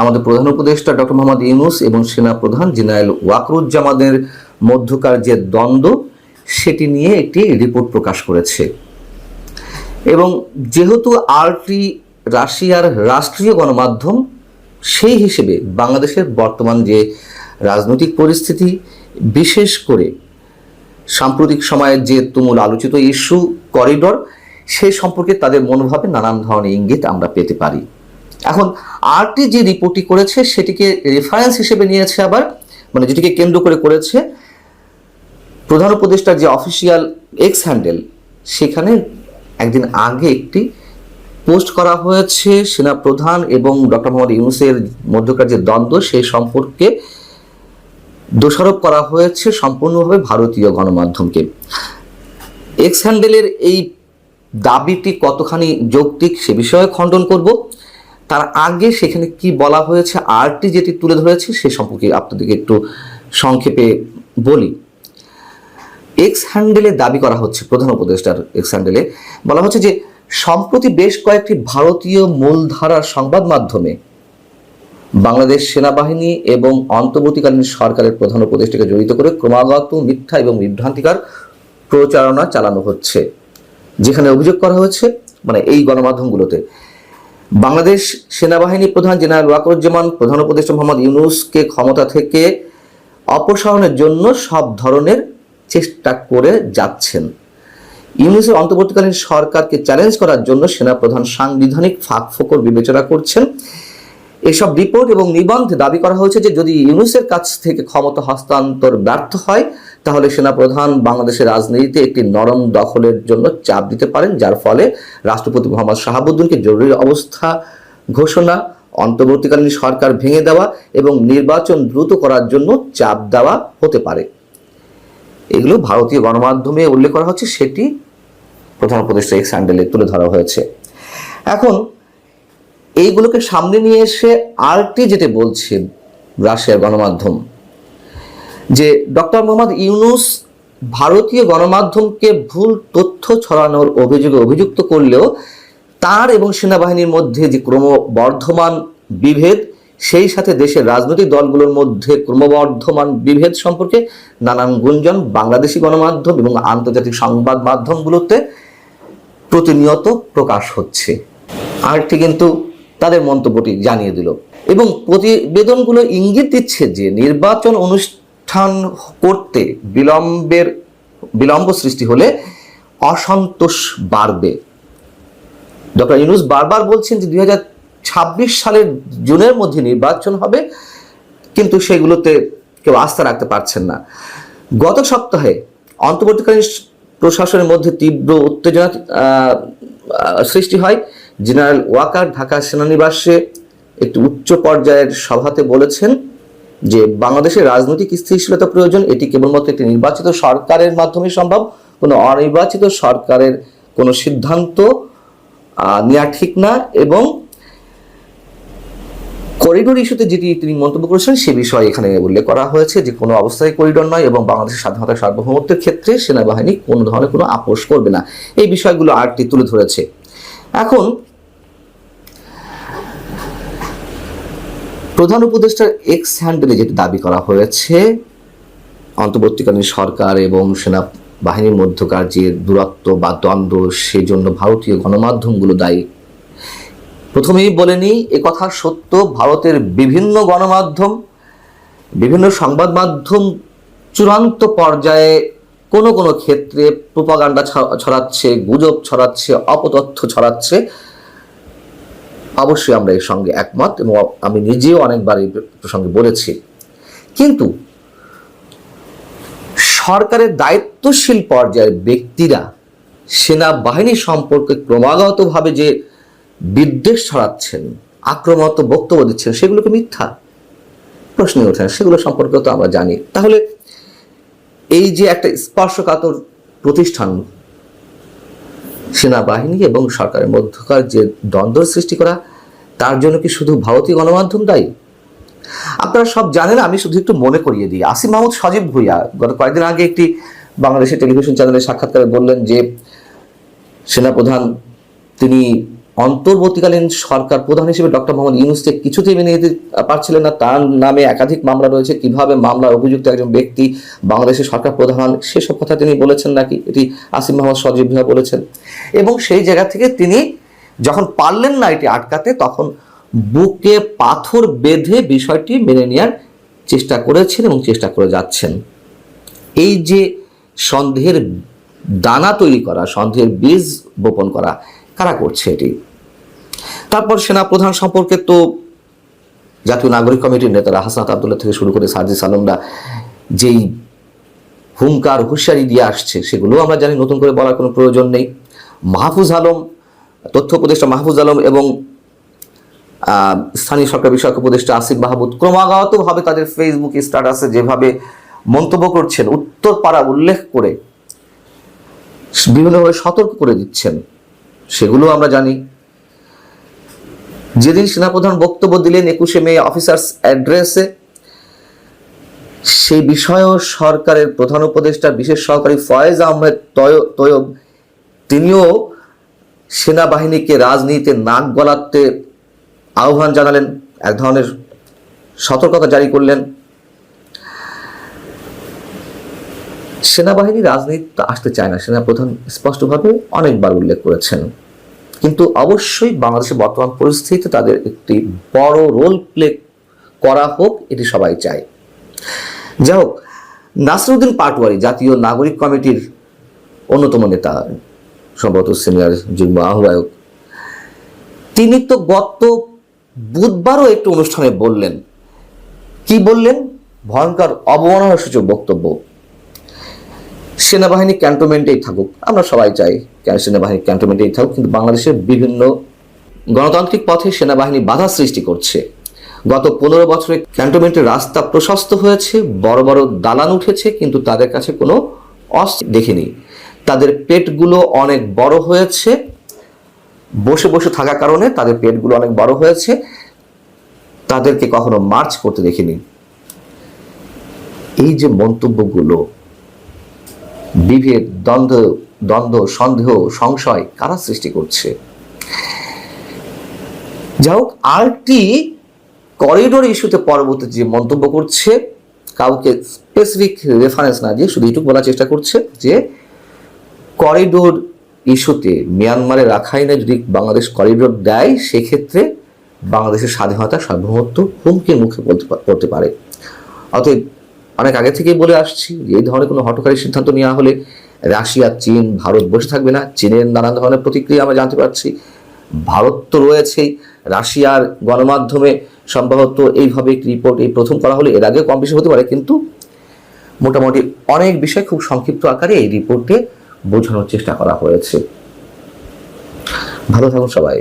আমাদের প্রধান উপদেষ্টা ডক্টর মোহাম্মদ ইউনুস এবং সেনা প্রধান জেনারেল ওয়াকরুজ্জামানের মধ্যকার যে দ্বন্দ্ব, সেটি নিয়ে একটি রিপোর্ট প্রকাশ করেছে। এবং যেহেতু আরটি রাশিয়ার রাষ্ট্রীয় গণমাধ্যম, সেই হিসেবে বাংলাদেশের বর্তমান যে রাজনৈতিক পরিস্থিতি, বিশেষ করে সাম্প্রতিক সময়ের যে তুমুল আলোচিত ইস্যু, করিডর সেই সম্পর্কে তাদের মনোভাবে নানান ধরনের ইঙ্গিত আমরা পেতে পারি। এখন আরটি যে রিপোর্টটি করেছে, সেটিকে রেফারেন্স হিসেবে নিয়েছে আবার মানে যেটিকে কেন্দ্র করে করেছে, প্রধান উপদেষ্টার যে অফিসিয়াল এক্স হ্যান্ডেল সেখানে একদিন আগে একটি পোস্ট করা হয়েছে, সেনা প্রধান এবং ডক্টর মোহাম্মদ ইউনুসের মধ্যকার যে দ্বন্দ্ব, সেই সম্পর্কে দোষারোপ করা হয়েছে সম্পূর্ণভাবে ভারতীয় গণমাধ্যমকে। এক্স হ্যান্ডেলের এই দাবিটি কতখানি যৌক্তিক, সে বিষয়ে খণ্ডন করব। তার আগে সেখানে কি বলা হয়েছে, আরটি যেটি তুলে ধরেছে সে সম্পর্কে আপনাদেরকে একটু সংক্ষেপে বলি। এক্স হ্যান্ডেলে দাবি করা হচ্ছে, প্রধান উপদেষ্টার এক্স হ্যান্ডেলে বলা হচ্ছে যে, সম্প্রতি বেশ কয়েকটি ভারতীয় মূলধারার সংবাদ মাধ্যমে বাংলাদেশ সেনাবাহিনী এবং অন্তর্বর্তীকালীন সরকারের প্রধান উপদেষ্টাকে জড়িত করে ক্রমাগত মিথ্যা এবং বিভ্রান্তিকার প্রচারণা চালানো হচ্ছে। যেখানে অভিযোগ করা হয়েছে মানে এই গণমাধ্যমগুলোতে বাংলাদেশ সেনাবাহিনী প্রধান জেনারেল ওয়াকরুজ্জামান, প্রধান উপদেষ্টা মোহাম্মদ ইউনুসকে ক্ষমতা থেকে অপসারণের জন্য সব ধরনের চেষ্টা করে যাচ্ছেন। ইউনুসের অন্তর্বর্তীকালীন সরকারকে চ্যালেঞ্জ করার জন্য সেনাপ্রধান সাংবিধানিক ফাঁক ফোকর বিবেচনা করছেন। এসব রিপোর্ট এবং নিবন্ধে দাবি করা হয়েছে যে যদি ইউনুসের কাছ থেকে ক্ষমতা হস্তান্তর ব্যর্থ হয় তাহলে সেনাপ্রধান বাংলাদেশের রাজনীতিতে একটি নরম দখলের জন্য চাপ দিতে পারেন, যার ফলে রাষ্ট্রপতি মোহাম্মদ শাহাবুদ্দিনকে জরুরি অবস্থা ঘোষণা, অন্তর্বর্তীকালীন সরকার ভেঙে দেওয়া এবং নির্বাচন দ্রুত করার জন্য চাপ দেওয়া হতে পারে। এগুলো ভারতীয় গণমাধ্যমে উল্লেখ করা হচ্ছে, সেটি প্রধান উপদেষ্টা এক্স হ্যান্ডেলে তুলে ধরা হয়েছে। এখন এইগুলোকে সামনে নিয়ে এসে আরটি যেটা বলছে রাশিয়ার গণমাধ্যম যে ডক্টর মোহাম্মদ ইউনুস ভারতীয় গণমাধ্যমকে ভুল তথ্য ছড়ানোর অভিযোগে অভিযুক্ত করলেও তার এবং সেনাবাহিনীর মধ্যে যে ক্রমবর্ধমান বিভেদ, সেই সাথে দেশের রাজনৈতিক দলগুলোর মধ্যে ক্রমবর্ধমান বিভেদ সম্পর্কে নানান গুঞ্জন বাংলাদেশি গণমাধ্যম এবং আন্তর্জাতিক সংবাদ মাধ্যমগুলোতে প্রতিনিয়ত প্রকাশ হচ্ছে। আরটি কিন্তু তাদের মন্তব্যটি জানিয়ে দিল। এবং প্রতিবেদনগুলো ইঙ্গিত দিচ্ছে যে নির্বাচন অনুষ্ঠান করতে বিলম্বের, বিলম্ব সৃষ্টি হলে অসন্তোষ বাড়বে। ডক্টর ইউনুস বারবার বলছেন যে দুই সালের জুনের মধ্যে নির্বাচন হবে, কিন্তু সেগুলোতে কেউ আস্থা রাখতে পারছেন না। গত সপ্তাহে অন্তর্বর্তীকালীন প্রশাসনের মধ্যে তীব্র উত্তেজনা সৃষ্টি হয়। জেনারেল ওয়াকার, ঢাকা সেনানিবাসে একটি উচ্চ পর্যায়ের সভাতে বলেছেন যে বাংলাদেশের রাজনৈতিক স্থিতিশীলতা প্রয়োজন, এটি কেবলমাত্র একটি নির্বাচিত সরকারের মাধ্যমে সম্ভব। কোনো অনির্বাচিত সরকারের কোনো সিদ্ধান্ত নেওয়া ঠিক না এবং করিডোর ইস্যুতে যেটি তিনি মন্তব্য করেছেন, সে বিষয়ে এখানে উল্লেখ করা হয়েছে যে কোনো অবস্থায় করিডোর নয় এবং বাংলাদেশের স্বাধীনতা সার্বভৌমত্বের ক্ষেত্রে সেনাবাহিনী কোনো ধরনের কোনো আপোষ করবে না। এই বিষয়গুলো আরটি তুলে ধরেছে। এখন প্রধান উপদেষ্টার এক্স হ্যান্ডেলে যেটি দাবি করা হয়েছে, অন্তর্বর্তীকালীন সরকার এবং সেনা বাহিনীর মধ্যকার যে দূরত্ব বা দ্বন্দ্ব, সেজন্য ভারতীয় গণমাধ্যমগুলো দায়ী। প্রথমেই বলে নিই, এ কথা সত্য, ভারতের বিভিন্ন গণমাধ্যম, বিভিন্ন সংবাদ মাধ্যম চূড়ান্ত পর্যায়ে কোনো কোনো ক্ষেত্রে প্রোপাগান্ডা ছড়াচ্ছে, গুজব ছড়াচ্ছে, অপতথ্য ছড়াচ্ছে। অবশ্যই আমরা এর সঙ্গে একমত এবং আমি নিজেও অনেকবার এই প্রসঙ্গে বলেছি। কিন্তু সরকারের দায়িত্বশীল পর্যায়ের ব্যক্তিরা সেনাবাহিনী সম্পর্কে ক্রমাগতভাবে যে বিদ্বেষ ছড়াচ্ছেন, আক্রমণাত্মক বক্তব্য দিচ্ছেন, সেগুলোকে মিথ্যা প্রশ্নই ওঠে সেগুলো সম্পর্কে তো আমরা জানি। তাহলে এই যে একটা স্পর্শকাতর প্রতিষ্ঠান সেনাবাহিনী এবং সরকারের মধ্যকার যে দ্বন্দ্ব সৃষ্টি করা, তার জন্য কি শুধু ভারতীয় গণমাধ্যম দায়ী? আপনারা সব জানেন, আমি শুধু একটু মনে করিয়ে দিই। আসিম মাহমুদ সজীব ভুইয়া, গত কয়েকদিন আগে একটি বাংলাদেশের টেলিভিশন চ্যানেলে সাক্ষাৎকারে বললেন যে, সেনাপ্রধান তিনি অন্তর্বর্তীকালীন সরকার প্রধান হিসেবে ডক্টর মোহাম্মদ ইউনুসকে কিছুতেই মেনে নিতে পারছিলেন না। তার নামে একাধিক মামলা রয়েছে। কীভাবে মামলা অভিযুক্ত একজন ব্যক্তি বাংলাদেশের সরকার প্রধান হন, সেসব কথা তিনি বলেছেন নাকি? এটি আসিম মোহাম্মদ সজীব ভিয়া বলেছেন। এবং সেই জায়গা থেকে তিনি যখন পারলেন না এটি আটকাতে, তখন বুকে পাথর বেঁধে বিষয়টি মেনে নেওয়ার চেষ্টা করেছেন এবং চেষ্টা করে যাচ্ছেন। এই যে সন্দেহের দানা তৈরি করা, সন্দেহের বীজ বপন করা, কারা করছে এটি? তারপর সেনা প্রধান সম্পর্কে তো জাতীয় নাগরিক কমিটির নেতারা হাসনাত আবদুল্লাহ থেকে শুরু করে সার্জিস আলমরা যেই হুঙ্কার, হুঁশিয়ারি দিয়ে আসছে সেগুলো আমরা জানি, নতুন করে বলার কোনো প্রয়োজন নেই। মাহফুজ আলম, তথ্য উপদেষ্টা মাহফুজ আলম এবং স্থানীয় সরকার বিষয়ক উপদেষ্টা আসিফ মাহমুদ ক্রমাগতভাবে তাদের ফেসবুক স্ট্যাটাসে যেভাবে মন্তব্য করছেন উত্তর পাড়া উল্লেখ করে, বিভিন্নভাবে সতর্ক করে দিচ্ছেন, সেগুলো আমরা জানি। যেদিন সেনাপ্রধান বক্তব্য দিলেন একুশে মে অফিসার্স অ্যাড্রেসে, সেই বিষয়েও সরকারের প্রধান উপদেষ্টা, বিশেষ সহকারী ফয়েজ আহমেদ তয়- তৈয়ব, তিনিও সেনাবাহিনীকে রাজনীতিতে নাক গলাতে আহ্বান জানালেন, এক ধরনের সতর্কতা জারি করলেন। সেনাবাহিনী রাজনীতি আসতে চায় না, সেনাপ্রধান স্পষ্টভাবে অনেকবার উল্লেখ করেছেন। কিন্তু অবশ্যই বাংলাদেশের বর্তমান পরিস্থিতিতে তাদের একটি বড় রোল প্লে করা হোক, এটি সবাই চায়। যাই হোক, নাসরুদ্দিন পাটোয়ারি জাতীয় নাগরিক কমিটির অন্যতম নেতা, সম্ভবত সিনিয়র যুগ্ম আহ্বায়ক, তিনি তো গত বুধবারও একটি অনুষ্ঠানে বললেন। কি বললেন? ভয়ঙ্কর অবমাননা সূচক বক্তব্য। সেনাবাহিনী ক্যান্টনমেন্টেই থাকুক। আমরা সবাই চাই সেনাবাহিনী ক্যান্টনমেন্টেই থাকুক, কিন্তু বাংলাদেশের বিভিন্ন গণতান্ত্রিক পথে সেনাবাহিনী বাধা সৃষ্টি করছে। গত পনেরো বছরে ক্যান্টনমেন্টের রাস্তা প্রশস্ত হয়েছে, বড় বড় দালান উঠেছে, কিন্তু তাদের কাছে কোনো অস্ত্র দেখিনি। তাদের পেটগুলো অনেক বড় হয়েছে। বসে বসে থাকার কারণে তাদের পেটগুলো অনেক বড় হয়েছে। তাদেরকে কখনো মার্চ করতে দেখিনি। এই যে মন্তব্যগুলো বিভেদ, দ্বন্দ্ব দ্বন্দ্ব, সন্দেহ, সংশয় কারা সৃষ্টি করছে? যাই হোক আরটি করিডোর ইস্যুতে পরবর্তী যে মন্তব্য করছে, কাউকে স্পেসিফিক রেফারেন্স না দিয়ে শুধু এইটুকু বলার চেষ্টা করছে যে করিডোর ইস্যুতে মিয়ানমারে রাখাইনে যদি বাংলাদেশ করিডোর দেয়, সেক্ষেত্রে বাংলাদেশের স্বাধীনতা সার্বভৌমত্ব হুমকির মুখে পড়তে পারে। অতএব অনেক আগে থেকেই বলে আসছি যে এই ধরনের কোনো হটকারী সিদ্ধান্ত নেওয়া হলে রাশিয়া, চীন, ভারত বসে থাকবে না। চীনের নানান ধরনের প্রতিক্রিয়া আমরা জানতে পারছি। ভারত তো রয়েছেই রাশিয়ার গণমাধ্যমে, সম্ভবত এইভাবে একটি রিপোর্ট এই প্রথম করা হলে এর আগে কম বেশি হতে পারে, কিন্তু মোটামুটি অনেক বিষয় খুব সংক্ষিপ্ত আকারে এই রিপোর্টে বোঝানোর চেষ্টা করা হয়েছে। ভালো থাকুন সবাই।